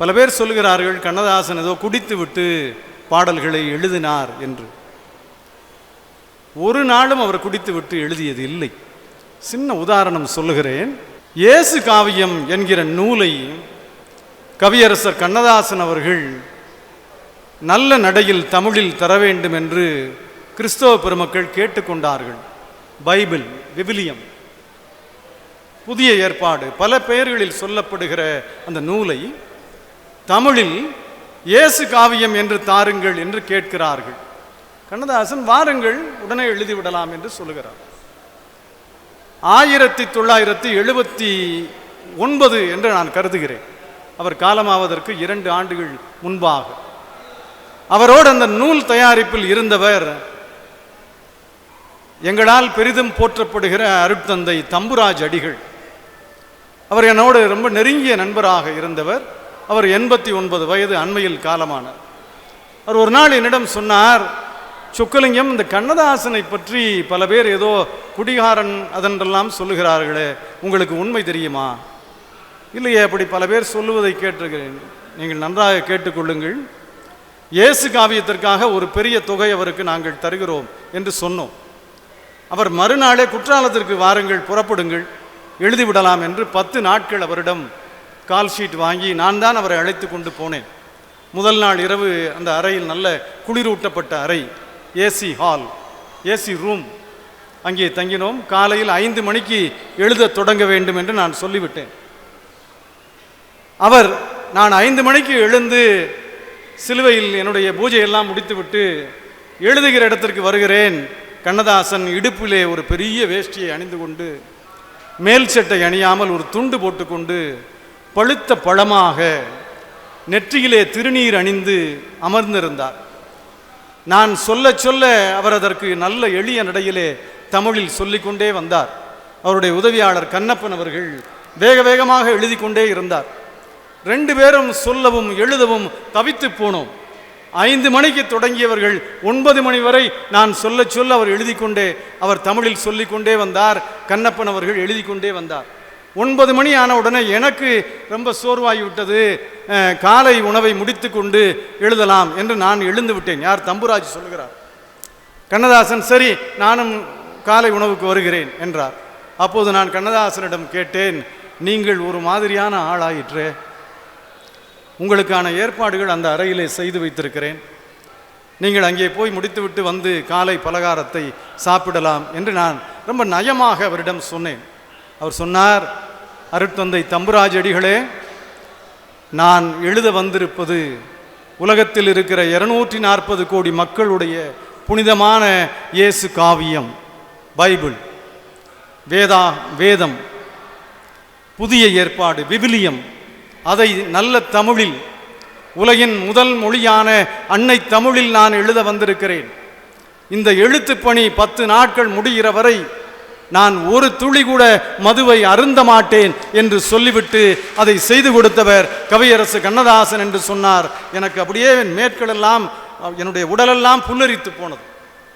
பல பேர் சொல்லுகிறார்கள் கண்ணதாசன் ஏதோ குடித்து விட்டு பாடல்களை எழுதினார் என்று. ஒரு நாளும் அவர் குடித்து விட்டு எழுதியது இல்லை. சின்ன உதாரணம் சொல்லுகிறேன். இயேசு காவியம் என்கிற நூலை கவியரசர் கண்ணதாசன் அவர்கள் நல்ல நடையில் தமிழில் தர வேண்டும் என்று கிறிஸ்தவ பெருமக்கள் கேட்டுக்கொண்டார்கள். பைபிள் விவிலியம். புதிய ஏற்பாடு. பல பெயர்களில் சொல்லப்படுகிற அந்த நூலை தமிழில் இயேசு காவியம் என்று தாருங்கள் என்று கேட்கிறார்கள். கண்ணதாசன் வாருங்கள் உடனே எழுதிவிடலாம் என்று சொல்லுகிறார். ஆயிரத்தி தொள்ளாயிரத்தி எழுபத்தி ஒன்பது என்று நான் கருதுகிறேன். அவர் காலமாவதற்கு இரண்டு ஆண்டுகள் முன்பாக. அவரோடு அந்த நூல் தயாரிப்பில் இருந்தவர் எங்களால் பெரிதும் போற்றப்படுகிற அருட்தந்தை தம்புராஜ் அடிகள். அவர் என்னோடு ரொம்ப நெருங்கிய நண்பராக இருந்தவர். அவர் எண்பத்தி ஒன்பது வயது அண்மையில் காலமானார். அவர் ஒரு நாள் என்னிடம் சொன்னார் சொக்கலிங்கம் இந்த கண்ணதாசனை பற்றி பல பேர் ஏதோ குடிகாரன் அதென்றெல்லாம் சொல்லுகிறார்களே உங்களுக்கு உண்மை தெரியுமா? இல்லையே அப்படி பல பேர் சொல்லுவதை கேட்டிருக்கிறேன். நீங்கள் நன்றாக கேட்டுக்கொள்ளுங்கள் இயேசு காவியத்திற்காக ஒரு பெரிய தொகை அவருக்கு நாங்கள் தருகிறோம் என்று சொன்னோம். அவர் மறுநாளே குற்றாலத்திற்கு வாருங்கள் புறப்படுங்கள். எழுதிவிடலாம் என்று பத்து நாட்கள் அவரிடம் கால் ஷீட் வாங்கி நான் தான் அவரை அழைத்து கொண்டு போனேன். முதல் நாள் இரவு அந்த அறையில் நல்ல குளிரூட்டப்பட்ட அறை ஏசி ஹால் ஏசி ரூம் அங்கே தங்கினோம். காலையில் ஐந்து மணிக்கு எழுத தொடங்க வேண்டும் என்று நான் சொல்லிவிட்டேன். அவர் நான் ஐந்து மணிக்கு எழுந்து சிலுவையில் என்னுடைய பூஜையெல்லாம் முடித்துவிட்டு எழுதுகிற இடத்திற்கு வருகிறேன். கண்ணதாசன் இடுப்பிலே ஒரு பெரிய வேஷ்டியை அணிந்து கொண்டு மேல் சட்டை அணியாமல் ஒரு துண்டு போட்டுக்கொண்டு பழுத்த பழமாக நெற்றியிலே திருநீர் அணிந்து அமர்ந்திருந்தார். நான் சொல்ல சொல்ல அவர் அதற்கு நல்ல எளிய நடையிலே தமிழில் சொல்லிக்கொண்டே வந்தார். அவருடைய உதவியாளர் கண்ணப்பன் அவர்கள் வேக வேகமாக எழுதி கொண்டே இருந்தார். ரெண்டு பேரும் சொல்லவும் எழுதவும் தவித்து போனோம். ஐந்து மணிக்கு தொடங்கியவர்கள் ஒன்பது மணி வரை நான் சொல்ல சொல்ல அவர் எழுதி கொண்டே அவர் தமிழில் சொல்லிக்கொண்டே வந்தார். கண்ணப்பன் அவர்கள் எழுதி கொண்டே வந்தார். ஒன்பது மணி ஆன உடனே எனக்கு ரொம்ப சோர்வாகிவிட்டது. காலை உணவை முடித்துக்கொண்டு எழுதலாம் என்று நான் எழுந்து விட்டேன். யார்? தம்புராஜ் சொல்கிறார் கண்ணதாசன் சரி நானும் காலை உணவுக்கு வருகிறேன் என்றார். அப்போது நான் கண்ணதாசனிடம் கேட்டேன் நீங்கள் ஒரு மாதிரியான ஆளாயிற்று. உங்களுக்கான ஏற்பாடுகள் அந்த அறையிலே செய்து வைத்திருக்கிறேன். நீங்கள் அங்கே போய் முடித்துவிட்டு வந்து காலை பலகாரத்தை சாப்பிடலாம் என்று நான் ரொம்ப நயமாக அவரிடம் சொன்னேன். அவர் சொன்னார் அருட்தந்தை தம்புராஜ் அடிகளே நான் எழுத வந்திருப்பது உலகத்தில் இருக்கிற இருநூற்றி நாற்பது கோடி மக்களுடைய புனிதமான இயேசு காவியம் பைபிள் வேதா வேதம் புதிய ஏற்பாடு விவிலியம். அதை நல்ல தமிழில் உலகின் முதல் மொழியான அன்னை தமிழில் நான் எழுத வந்திருக்கிறேன். இந்த எழுத்துப்பணி பத்து நாட்கள் முடிகிற வரை நான் ஒரு துளி கூட மதுவை அருந்த மாட்டேன் என்று சொல்லிவிட்டு அதை செய்து கொடுத்தவர் கவியரசு கண்ணதாசன் என்று சொன்னார். எனக்கு அப்படியே என் மேற்களெல்லாம் என்னுடைய உடலெல்லாம் புல்லரித்து போனது.